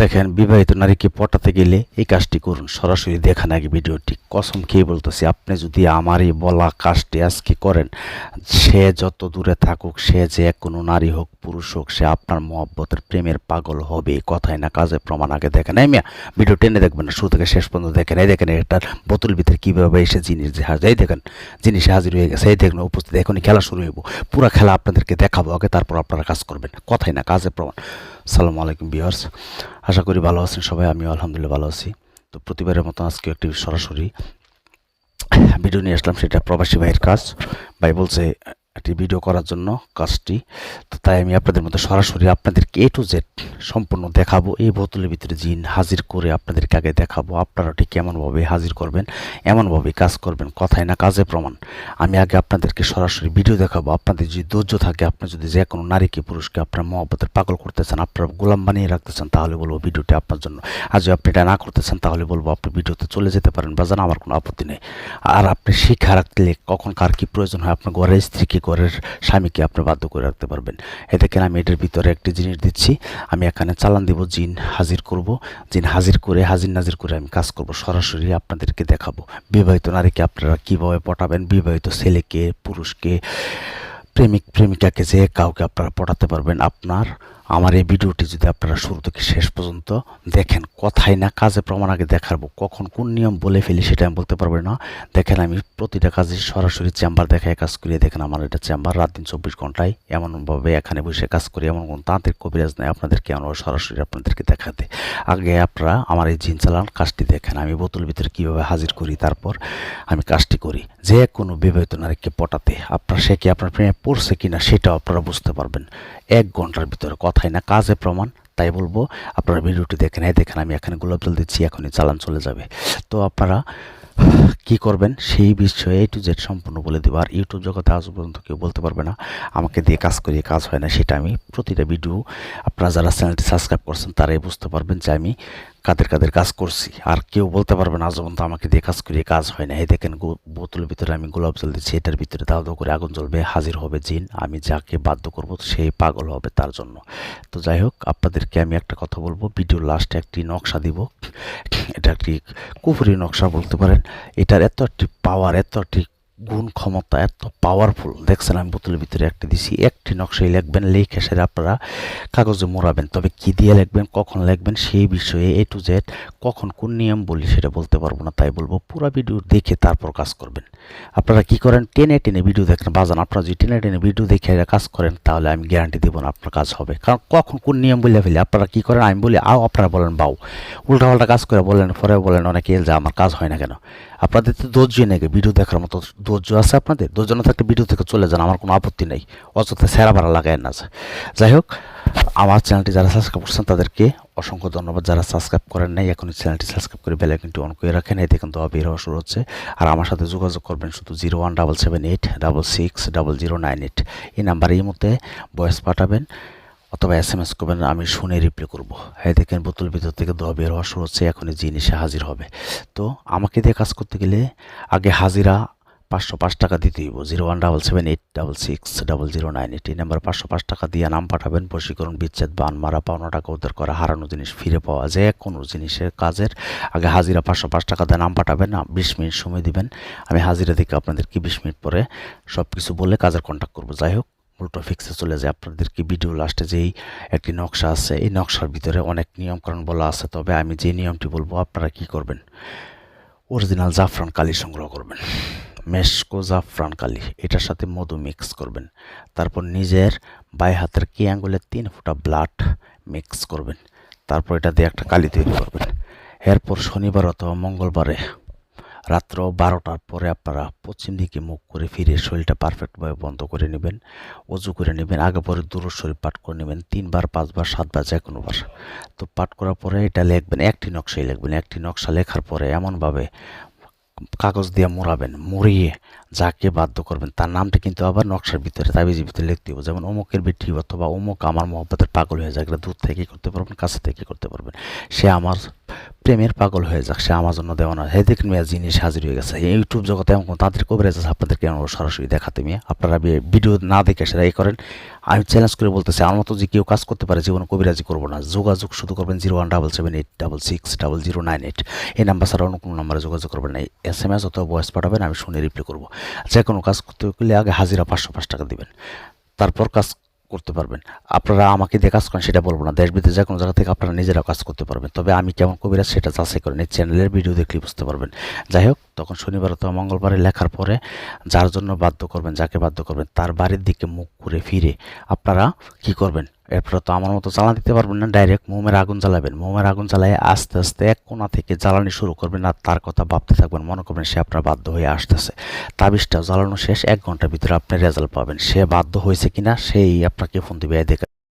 দেখেন, বিবাহিত নারীকে পটাতে গেলে এই কাজটি করুন। সরাসরি দেখেন আগে ভিডিওটি। কসম খেয়ে বলতেছি, আপনি যদি আমার এই বলা কাজটি আজকে করেন, সে যত দূরে থাকুক, সে যে কোনো নারী হোক, পুরুষ হোক, সে আপনার মহব্বতের প্রেমের পাগল হবে কথাই না কাজে প্রমাণ আগে দেখেন। এই মিয়া, ভিডিও টেনে দেখবেন না, শুরু থেকে শেষ পর্যন্ত দেখেন। এই দেখেন, এটার বোতল ভিতরে কীভাবে এসে জিনিস যে হাজার, এই দেখেন, জিনিস হাজির হয়ে গেছে। এই দেখুন, উপস্থিত, এখনই খেলা শুরু হইব। পুরো খেলা আপনাদেরকে দেখাবো, আগে তারপর আপনারা কাজ করবেন। কথাই না কাজে প্রমাণ। সালামু আলাইকুম বিয়ার্স আশা করি ভালো আছেন সবাই, আমিও আলহামদুলিল্লাহ ভালো আছি। তো প্রতিবারের মতো আজকে একটি সরাসরি ভিডিও নিয়ে আসলাম, সেটা প্রবাসী ভাইয়ের কাজ। ভাই বলছে একটি ভিডিও করার জন্য কাজটি। তো তাই আমি আপনাদের মধ্যে সরাসরি আপনাদেরকে এ টু জেড সম্পূর্ণ দেখাবো। এই বোতলের ভিতরে জিন হাজির করে আপনাদেরকে আগে দেখাবো আপনারা ঠিক কেমনভাবে হাজির করবেন, এমনভাবে কাজ করবেন, কথায় না কাজে প্রমাণ। আমি আগে আপনাদেরকে সরাসরি ভিডিও দেখাবো। আপনাদের যদি ধৈর্য থাকে, আপনি যদি যে কোনো নারীকে পুরুষকে আপনার মহব্বতের পাগল করতে চান, আপনার গোলাম বানিয়ে রাখতে চান, তাহলে বলব ভিডিওটি আপনার জন্য। আর যদি আপনি এটা না করতে চান, তাহলে বলব আপনি ভিডিওতে চলে যেতে পারেন, বা জানা আমার কোনো আপত্তি নেই। আর আপনি শিক্ষা রাখলে কখন কার কী প্রয়োজন হয়, আপনার ঘরের স্ত্রীকে ঘরের স্বামীকে আপনি বাধ্য করে রাখতে পারবেন। এ দেখেন, আমি এটার ভিতরে একটি জিনিস দিচ্ছি। আমি এখানে চালান দেব, জিন হাজির করব। জিন হাজির করে, হাজির নাজির করে আমি কাজ করব। সরাসরি আপনাদেরকে দেখাবো। বিবাহিত নারীকে আপনারা কীভাবে পটাবেন? বিবাহিত ছেলেকে, পুরুষকে, প্রেমিক, প্রেমিকাকে যে কাউকে আপনারা পটাতে পারবেন, আপনার আমার এই ভিডিওটি যদি আপনারা শুরু থেকে শেষ পর্যন্ত দেখেন, কথাই না, কাজে প্রমাণ আগে দেখাবো। কখন কোন নিয়ম বলে ফেলি সেটা আমি বলতে পারব না। দেখেন, আমি প্রতিটা কাজে সরাসরি চেম্বার দেখায় কাজ করিয়ে দেখেন, আমার এটা চেম্বার রাত দিন চব্বিশ ঘন্টায় এমনভাবে এখানে বসে কাজ করি, এমন কোনো তান্ত্রিক কবিরাজ নেই। আপনাদেরকে এমন সরাসরি আপনাদেরকে দেখাতে। আগে আপনারা আমার এই জিন চালান কাজটি দেখেন, আমি বোতল ভিতরে কীভাবে হাজির করি, তারপর আমি কাজটি করি। যে কোনো বিবাহিত নারীকে পটাতে, আপনার সে কি আপনার প্রেমে পড়ছে কিনা সেটাও আপনারা বুঝতে পারবেন। এক ঘণ্টার ভিতরে কথাই না কাজে প্রমাণ। তাই বলব, আপনারা ভিডিওটি দেখেন নেয়, দেখেন আমি এখানে গোলাপ জল দিচ্ছি, এখনই চালান চলে যাবে। তো আপনারা কি করবেন, সেই বিষয়ে এ টু জেড সম্পূর্ণ বলে দেবো। আর ইউটিউব জগতে আজ পর্যন্ত কেউ বলতে পারবে না, আমাকে দিয়ে কাজ করিয়ে কাজ হয় না, সেটা আমি প্রতিটা ভিডিও, আপনারা যারা চ্যানেলটি সাবস্ক্রাইব করছেন, তারাই বুঝতে পারবেন যে আমি কাদের কাদের কাজ করছি। আর কেউ বলতে পারবে না আজ পর্যন্ত আমাকে দিয়ে কাজ করিয়ে কাজ হয় না এই দেখেন বোতলের ভিতরে আমি গোলাপ জল দিচ্ছি, এটার ভিতরে দাও করে আগুন জ্বলবে, হাজির হবে জিন। আমি যাকে বাধ্য করব সেই পাগল হবে তার জন্য। তো যাই হোক, আপনাদেরকে আমি একটা কথা বলব, ভিডিওর লাস্টে একটি নকশা দিব। এটা একটি কুফুরি নকশা বলতে পারেন? এটার এত একটি পাওয়ার এত একটি গুণ ক্ষমতা এত পাওয়ারফুল দেখছেন, আমি বোতলের ভিতরে একটি দিছি, একটি নকশাই লিখবেন, লিখে সেটা আপনারা কাগজে মোড়াবেন। তবে কি দিয়ে লিখবেন, কখন লিখবেন, সেই বিষয়ে এ টু জেড কখন কোন নিয়ম বলি সেটা বলতে পারব না, তাই বলব পুরো ভিডিও দেখে তারপর কাজ করবেন। আপনারা কি করেন, টেনে টেনে ভিডিও দেখেন, বাজান, আপনারা যদি টেনে টেনে ভিডিও দেখে কাজ করেন, তাহলে আমি গ্যারান্টি দেবো না আপনার কাজ হবে। কারণ কখন কোন নিয়ম বলে ফেলি, আপনারা কি করেন, আমি বলি, আও, আপনারা বলেন বাউ উল্টাপাল্টা কাজ করে বলেন পরে বলেন, অনেকে যে আমার কাজ হয় না কেন। আপনাদের তো ধৈর্য নেই ভিডিও দেখার মতো ধৈর্য আছে আপনাদের? ধৈর্য না থাকলে ভিডিও থেকে চলে যান, আমার কোনো আপত্তি নেই। অযথা সেরা ভাড়া লাগায় না যাই হোক, আমার চ্যানেলটি যারা সাবস্ক্রাইব করছেন, তাদেরকে অসংখ্য ধন্যবাদ। যারা সাবস্ক্রাইব করেন নাই এখন চ্যানেলটি সাবস্ক্রাইব করে বেল আইকনটি অন করে রাখেন। এতে কিন্তু বের হওয়া শুরু হচ্ছে। আর আমার সাথে যোগাযোগ করবেন শুধু zero one double seven eight double six double zero nine eight এই নাম্বারে এই মধ্যে ভয়েস পাঠাবেন অথবা এস এম এস করবেন, আমি শুনে রিপ্লাই করব। হ্যাঁ দেখেন, বোতল ভিতর থেকে দোয়া বের হওয়া শুরু হচ্ছে, এখনই জিনিসে হাজির হবে। তো আমাকে দিয়ে কাজ করতে গেলে আগে হাজিরা পাঁচশো পাঁচ টাকা দিতে হইব। Zero one double seven eight double six double zero nine eight. এই নাম্বার পাঁচশো পাঁচ টাকা দিয়ে নাম পাঠাবেন। বশীকরণ, বিচ্ছেদ, বান মারা, পাওনা টাকা উদ্ধার করা, হারানো জিনিস ফিরে পাওয়া যে কোনো জিনিসের কাজের আগে হাজিরা পাঁচশো পাঁচ টাকা দিয়ে নাম পাঠাবেন। বিশ মিনিট সময় দিবেন। আমি হাজিরা থেকে আপনাদেরকে বিশ মিনিট পরে সব কিছু বলে কাজের কন্ট্যাক্ট করব। যাই হোক উল্টো ফিক্সে চলে যায় আপনাদেরকে ভিডিও লাস্টে যেই একটি নকশা আছে, এই নকশার ভিতরে অনেক নিয়মকানুন বলা আছে। তবে আমি যে নিয়মটি বলব, আপনারা কি করবেন? অরিজিনাল জাফরান কালি সংগ্রহ করবেন। মেশকো জাফরান কালি এটার সাথে মধু মিক্স করবেন। তারপর নিজের বাই হাতের কি আঙ্গুলের তিন ফোঁটা ব্লাড মিক্স করবেন। তারপর এটা দিয়ে একটা কালি তৈরি করবেন। এরপর শনিবার অথবা মঙ্গলবারে রাত্র বারোটার পরে আপনারা পশ্চিম দিকে মুখ করে ফিরে শরীরটা পারফেক্টভাবে বন্ধ করে নেবেন অজু করে নেবেন, আগে পরে দূর শরীর পাঠ করে নেবেন, তিনবার, পাঁচবার, সাতবার যে কোনোবার তো পাঠ করার পরে এটা লিখবেন, একটি নকশাই লিখবেন, একটি নকশা লেখার পরে এমনভাবে কাগজ দিয়ে মোড়াবেন মুড়িয়ে যাকে বাধ্য করবেন, তার নামটা কিন্তু আবার নকশার ভিতরে, তাবিজের ভিতরে লিখতে হবে যেমন অমুকের বেটি অথবা অমুক আমার মহব্বতের পাগল হয়ে যাক দূর থেকে করতে পারবেন, কাছে থেকে করতে পারবেন। সে আমার প্রেমের পাগল হয়ে যাক, সে আমার জন্য দেওয়া না। হে দেখুন মেয়া জিনিস হাজির হয়ে গেছে ইউটিউব জগতে এমন তাদের কভারেজ আছে? আপনাদেরকে আমরা সরাসরি দেখাতে মেয়ে। আপনারা ভিডিও না দেখে সেটা এই করেন। আমি চ্যালেঞ্জ করে বলতেছি, আমার মতো যে কেউ কাজ করতে পারে, জীবনে কবিরাজি করব না। যোগাযোগ শুধু করবেন zero one double seven eight double six double zero nine eight. এই নাম্বার ছাড়া অন্য কোনো নাম্বারে যোগাযোগ করবেন না। এস এম এস অথবা ভয়েস পাঠাবেন, আমি শুনে রিপ্লাই করব। যে কোনো কাজ করতে গেলে আগে হাজিরা পাঁচশো পাঁচ টাকা দেবেন। তারপর কাজ করতে পারবেন। আপনারা আমাকে দিয়ে কাজ করেন, সেটা বলব না। দেশ বিদেশ যে কোনো জায়গা থেকে আপনারা নিজেরা কাজ করতে পারবেন। তবে আমি কেমন কবিরাজ সেটা যাচাই করেন এই চ্যানেলের ভিডিও দেখলে বুঝতে পারবেন। যাই হোক, তখন শনিবার অথবা মঙ্গলবারে লেখার পরে যার জন্য বাধ্য করবেন, যাকে বাধ্য করবেন, তার বাড়ির দিকে মুখ করে ফিরে আপনারা কি করবেন? এরপরে তো আমার মতো জ্বালা দিতে পারবেন না ডাইরেক্ট মোমের আগুন জ্বালাবেন। মোমের আগুন জ্বালায় আস্তে আস্তে এক কোনা থেকে জ্বালানি শুরু করবেন আর তার কথা ভাবতে থাকবেন, মনে করবেন সে আপনার বাধ্য হয়ে আসতেছে। তাবিজটা জ্বালানো শেষ, এক ঘণ্টার ভিতরে আপনি রেজাল্ট পাবেন। সে বাধ্য হয়েছে কিনা, সেই আপনাকে ফোন দিবে দেখে